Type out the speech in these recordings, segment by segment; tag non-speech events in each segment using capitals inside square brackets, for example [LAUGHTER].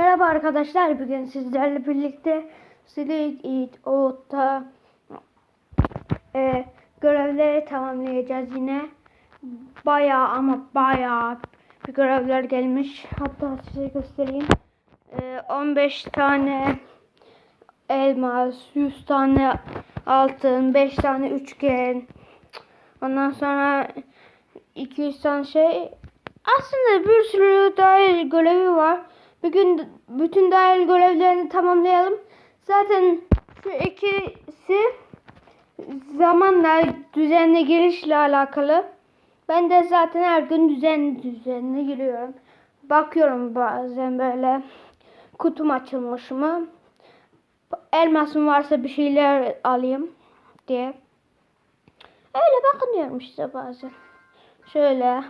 Merhaba arkadaşlar. Bugün sizlerle birlikte Sleek Eat Out'ta e, görevleri tamamlayacağız yine. Bayağı ama bayağı bir görevler gelmiş. Hatta size göstereyim. E, 15 tane elmas, 100 tane altın, 5 tane üçgen. Ondan sonra 200 tane şey. Aslında bir sürü dahil görevi var. Bugün bütün dahil görevlerini tamamlayalım. Zaten şu ikisi zamanla düzenli girişle alakalı. Ben de zaten her gün düzenli düzenli giriyorum. Bakıyorum bazen böyle kutum açılmış mı? Elmasım varsa bir şeyler alayım diye. Öyle bakınıyorum işte bazen. Şöyle.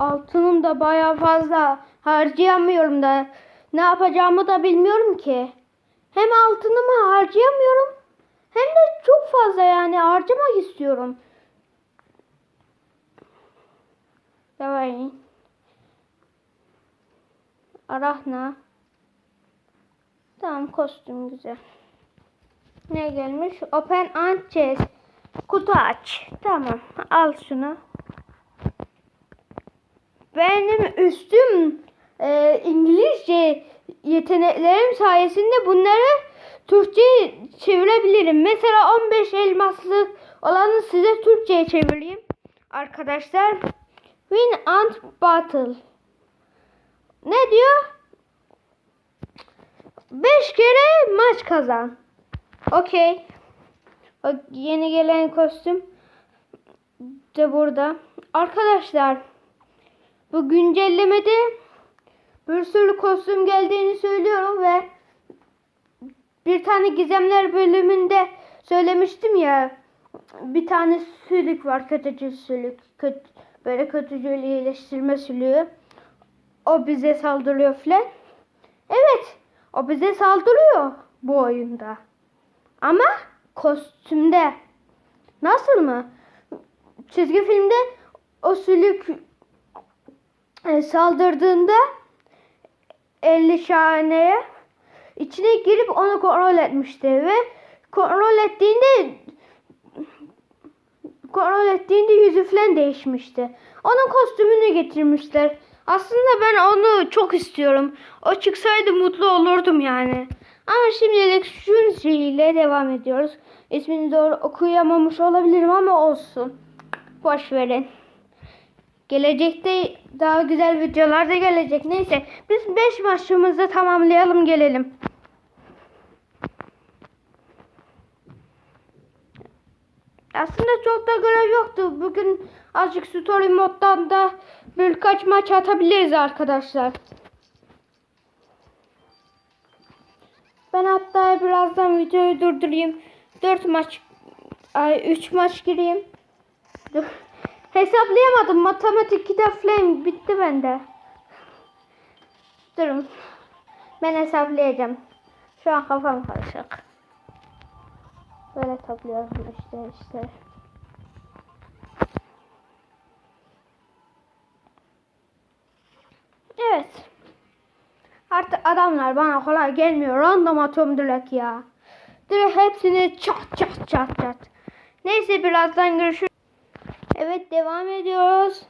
altınım da baya fazla. Harcayamıyorum da. Ne yapacağımı da bilmiyorum ki. Hem altınımı harcayamıyorum. Hem de çok fazla yani harcamak istiyorum. Davay. Arahna. Tamam kostüm güzel. Ne gelmiş? Open and chest. Kutu aç. Tamam. Al şunu. Benim üstüm e, İngilizce yeteneklerim sayesinde bunları Türkçe çevirebilirim. Mesela 15 elmaslı olanı size Türkçe'ye çevireyim. Arkadaşlar. Win and battle. Ne diyor? 5 kere maç kazan. Okey. Yeni gelen kostüm de burada. Arkadaşlar bu güncellemede bir sürü kostüm geldiğini söylüyorum ve bir tane gizemler bölümünde söylemiştim ya bir tane sülük var kötücül sülük kötü, böyle kötücül iyileştirme sülüğü. O bize saldırıyor filan. Evet o bize saldırıyor bu oyunda. Ama kostümde nasıl mı? Çizgi filmde o sülük e, saldırdığında 50 şahaneye içine girip onu kontrol etmişti ve kontrol ettiğinde kontrol ettiğinde yüzü falan değişmişti. Onun kostümünü getirmişler. Aslında ben onu çok istiyorum. O çıksaydı mutlu olurdum yani. Ama şimdilik Junzi ile devam ediyoruz. İsmini doğru okuyamamış olabilirim ama olsun. Boş verin. Gelecekte daha güzel videolar da gelecek. Neyse biz 5 maçımızı tamamlayalım gelelim. Aslında çok da görev yoktu. Bugün azıcık story moddan da birkaç maç atabiliriz arkadaşlar. Ben hatta birazdan videoyu durdurayım. 4 maç ay 3 maç gireyim. Dur. Hesaplayamadım. Matematik kitap falan bitti bende. Durun. Ben hesaplayacağım. Şu an kafam karışık. Böyle hesaplıyorum işte işte. Evet. Artık adamlar bana kolay gelmiyor. Random atıyorum direkt ya. Direkt hepsini çat çat çat çat. Neyse birazdan görüşürüz. Evet devam ediyoruz.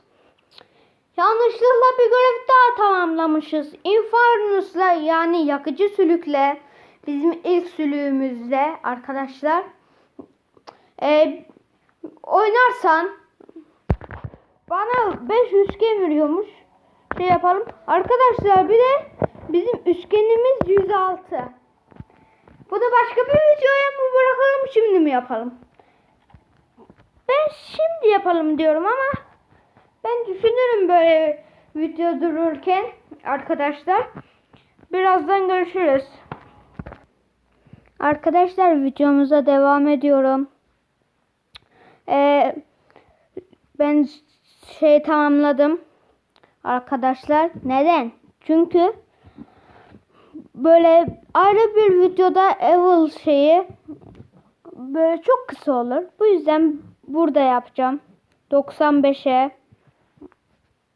Yanlışlıkla bir görev daha tamamlamışız. Infernus'la yani yakıcı sülükle bizim ilk sülüğümüzle arkadaşlar e, oynarsan bana 5 üçgen veriyormuş. Şey yapalım. Arkadaşlar bir de bizim üçgenimiz 106. Bu da başka bir videoya mı bırakalım şimdi mi yapalım? Ben şimdi yapalım diyorum ama ben düşünürüm böyle video dururken arkadaşlar. Birazdan görüşürüz. Arkadaşlar videomuza devam ediyorum. Ee, ben şey tamamladım. Arkadaşlar neden? Çünkü böyle ayrı bir videoda Evil şeyi böyle çok kısa olur. Bu yüzden burada yapacağım. 95'e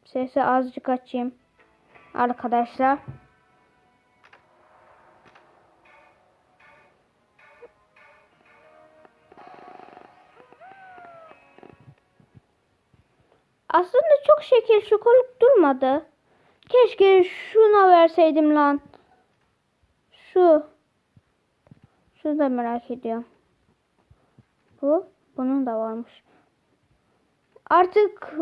sesi azıcık açayım. arkadaşlar. Aslında çok şekil şukurluk durmadı. Keşke şuna verseydim lan. Şu. Şunu da merak ediyorum. Bunun da varmış. Artık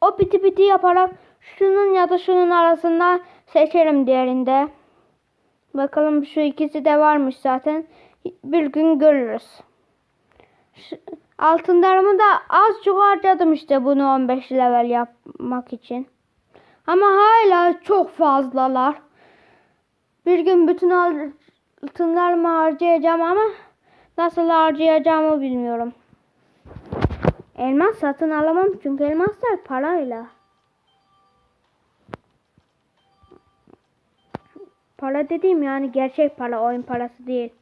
o piti piti yaparak şunun ya da şunun arasında seçerim diğerinde. Bakalım şu ikisi de varmış zaten. Bir gün görürüz. Altınlarımı da az çok harcadım işte bunu 15 level yapmak için. Ama hala çok fazlalar. Bir gün bütün altınlarımı harcayacağım ama nasıl harcayacağımı bilmiyorum. Elmas satın alamam çünkü elmaslar parayla. Para dediğim yani gerçek para, oyun parası değil.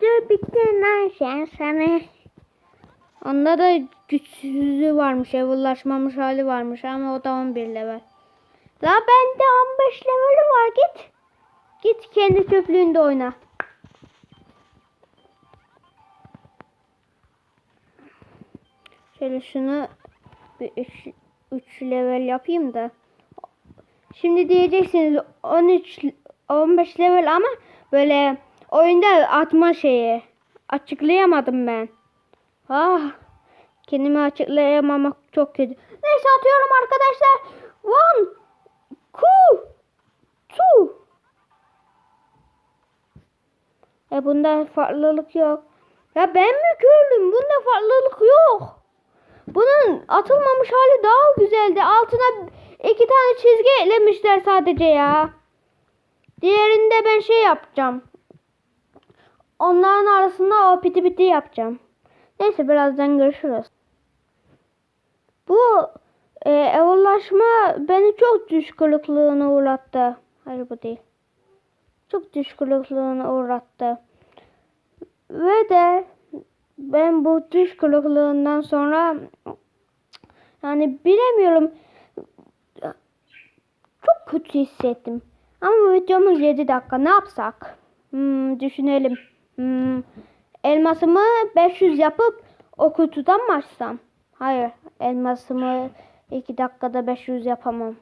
Dur bitti lan sen sana. Onda da güçsüzlüğü varmış, evullaşmamış hali varmış ama o da 11 level. La bende 15 leveli var git. Git kendi çöplüğünde oyna. Şöyle şunu bir 3 level yapayım da. Şimdi diyeceksiniz 13 15 level ama böyle oyunda atma şeyi açıklayamadım ben. Ah kendimi açıklayamamak çok kötü. Neyse atıyorum arkadaşlar. One, two, two. E bunda farklılık yok. Ya ben mi gördüm? Bunda farklılık yok. Bunun atılmamış hali daha güzeldi. Altına iki tane çizgi eklemişler sadece ya. Diğerinde ben şey yapacağım. Onların arasında o piti piti yapacağım. Neyse birazdan görüşürüz. Bu e, evlaşma beni çok düş kırıklığına uğrattı. Hayır bu değil. Çok düş kırıklığına uğrattı. Ve de ben bu düş kırıklığından sonra yani bilemiyorum çok kötü hissettim. Ama videomuz 7 dakika ne yapsak? Hmm, düşünelim. Hmm, elmasımı 500 yapıp o kutudan mı açsam? Hayır elmasımı 2 dakikada 500 yapamam.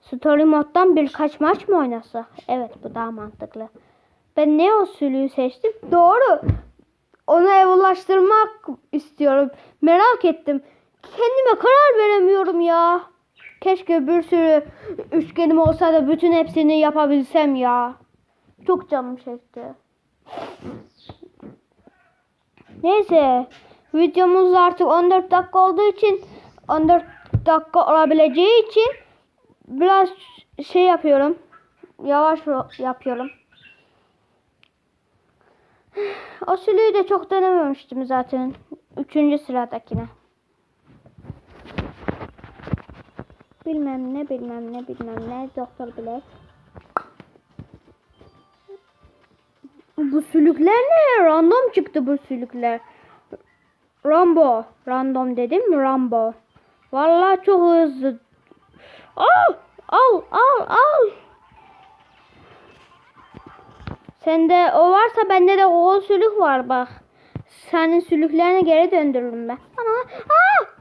Story moddan birkaç maç mı oynasa? Evet bu daha mantıklı. Ben ne usulü seçtim? Doğru. Onu evlaştırmak istiyorum. Merak ettim. Kendime karar veremiyorum ya. Keşke bir sürü üçgenim olsa da bütün hepsini yapabilsem ya. Çok canım çekti. Neyse. Videomuz artık 14 dakika olduğu için 14 dakika olabileceği için biraz şey yapıyorum. Yavaş yapıyorum. [SIGHS] O sülüğü de çok denememiştim zaten. Üçüncü sıradakine. Bilmem ne bilmem ne bilmem ne doktor bilek. Bu sülükler ne? Random çıktı bu sülükler. Rambo. Random dedim Rambo. Vallahi çok hızlı. Al! Al! Al! Al! Sende o varsa bende de o sülük var bak. Senin sülüklerine geri döndürürüm ben. Ana! Aa!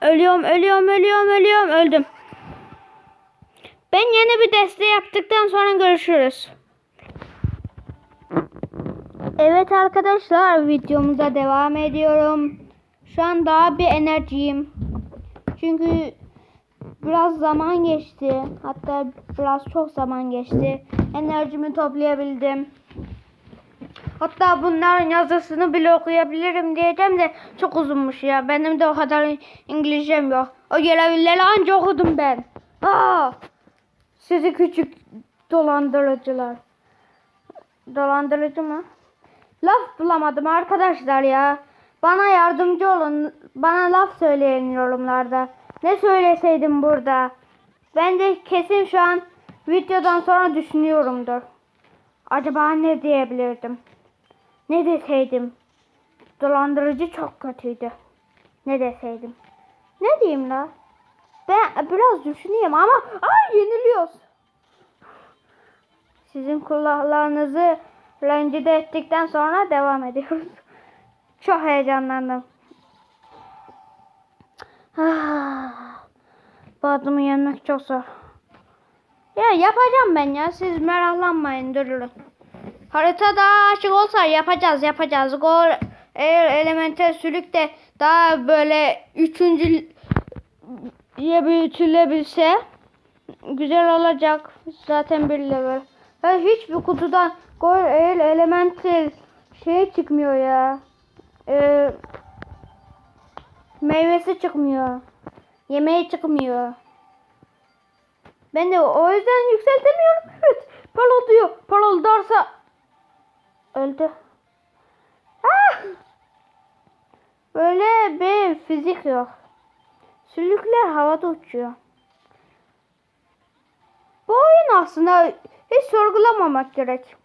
Ölüyorum, ölüyorum, ölüyorum, ölüyorum, öldüm. Ben yeni bir deste yaptıktan sonra görüşürüz. Evet arkadaşlar videomuza devam ediyorum. Şu an daha bir enerjiyim. Çünkü biraz zaman geçti. Hatta biraz çok zaman geçti. Enerjimi toplayabildim. Hatta bunların yazısını bile okuyabilirim diyeceğim de çok uzunmuş ya. Benim de o kadar İngilizcem yok. O görevlileri anca okudum ben. Aa! Sizi küçük dolandırıcılar. Dolandırıcı mı? Laf bulamadım arkadaşlar ya. Bana yardımcı olun. Bana laf söyleyin yorumlarda. Ne söyleseydim burada? Ben de kesin şu an videodan sonra düşünüyorumdur. Acaba ne diyebilirdim? Ne deseydim? Dolandırıcı çok kötüydü. Ne deseydim? Ne diyeyim la? Ben biraz düşüneyim ama ay yeniliyoruz. Sizin kulaklarınızı rencide ettikten sonra devam ediyoruz. [LAUGHS] Çok heyecanlandım. Ah, adımı yenmek çok zor. Ya yapacağım ben ya. Siz meraklanmayın durun. Harita daha açık olsa yapacağız yapacağız. Gol eğer elementel sülük de daha böyle üçüncü ya büyütülebilse güzel olacak. Zaten bir level. Ya hiçbir kutudan gol eğer elemental şey çıkmıyor ya. Ee, meyvesi çıkmıyor. Yemeği çıkmıyor. Ben de o yüzden yükseltemiyorum. Evet. Parol diyor. Parol darsa öldü. Ah! Böyle bir fizik yok. Sülükler havada uçuyor. Bu oyun aslında hiç sorgulamamak gerek.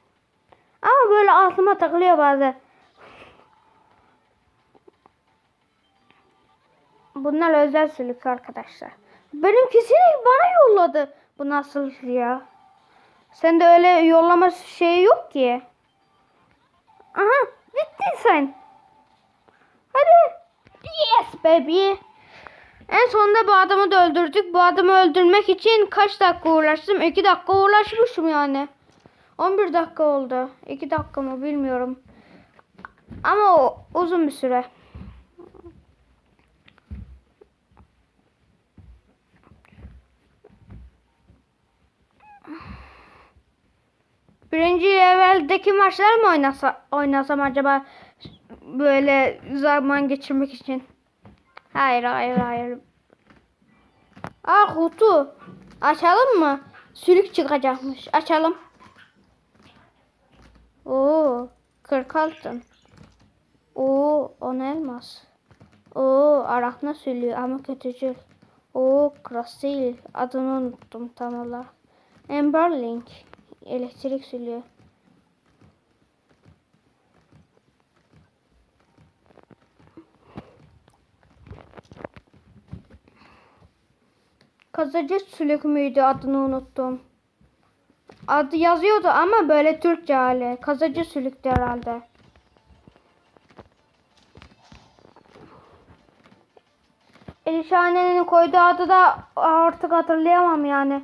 Ama böyle aklıma takılıyor bazen. Bunlar özel sülük arkadaşlar. Benimkisini bana yolladı. Bu nasıl ya? Sende öyle yollama şeyi yok ki. Aha bittin sen. Hadi. Yes baby. En sonunda bu adamı da öldürdük. Bu adamı öldürmek için kaç dakika uğraştım? 2 dakika uğraşmışım yani. 11 dakika oldu. 2 dakika mı bilmiyorum. Ama o uzun bir süre. Birinci leveldeki maçlar mı oynasa, oynasam acaba böyle zaman geçirmek için? Hayır hayır hayır. Aa kutu. Açalım mı? Sülük çıkacakmış. Açalım. Oo, 40 altın. Oo, 10 elmas. Oo, arachna sülüğü ama kötücül. Oo, değil. Adını unuttum tam olarak. Emberlink. Elektrik sülüğü. Kazıcı sülük müydü adını unuttum. Adı yazıyordu ama böyle Türkçe hali. Kazıcı sülüktü herhalde. Elişane'nin koyduğu adı da artık hatırlayamam yani.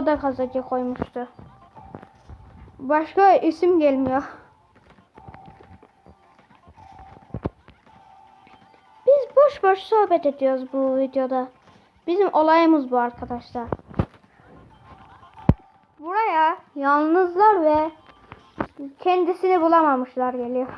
O da kazıcı koymuştu. Başka isim gelmiyor. Biz boş boş sohbet ediyoruz bu videoda. Bizim olayımız bu arkadaşlar. Buraya yalnızlar ve kendisini bulamamışlar geliyor.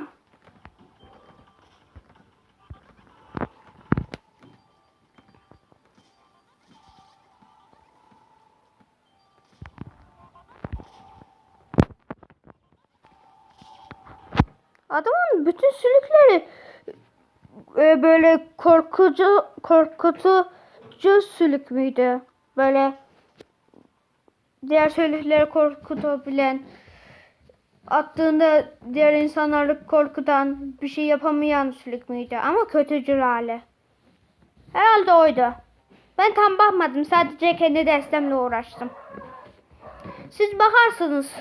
Adamın bütün sülükleri e, böyle korkucu korkutucu sülük müydü? Böyle diğer sülükleri korkutabilen attığında diğer insanları korkutan bir şey yapamayan sülük müydü? Ama kötücül hali. Herhalde oydu. Ben tam bakmadım. Sadece kendi derslemle uğraştım. Siz bakarsınız.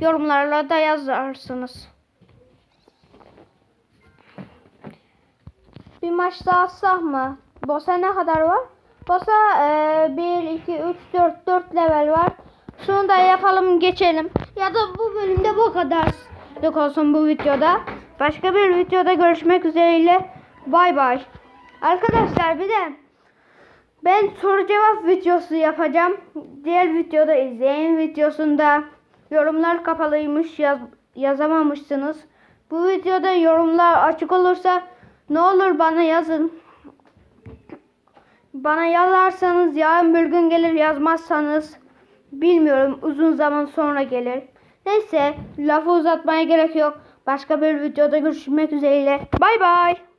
Yorumlarla da yazarsınız. Bir maç daha atsak mı? Boss'a ne kadar var? Boss'a e, 1, 2, 3, 4, 4 level var. Şunu da yapalım geçelim. Ya da bu bölümde bu kadar olsun bu videoda. Başka bir videoda görüşmek üzereyle. Bay bay. Arkadaşlar bir de ben soru cevap videosu yapacağım. Diğer videoda izleyin videosunda yorumlar kapalıymış yaz, yazamamışsınız. Bu videoda yorumlar açık olursa ne olur bana yazın. Bana yazarsanız yarın bir gün gelir yazmazsanız bilmiyorum uzun zaman sonra gelir. Neyse lafı uzatmaya gerek yok. Başka bir videoda görüşmek üzere. Bay bay.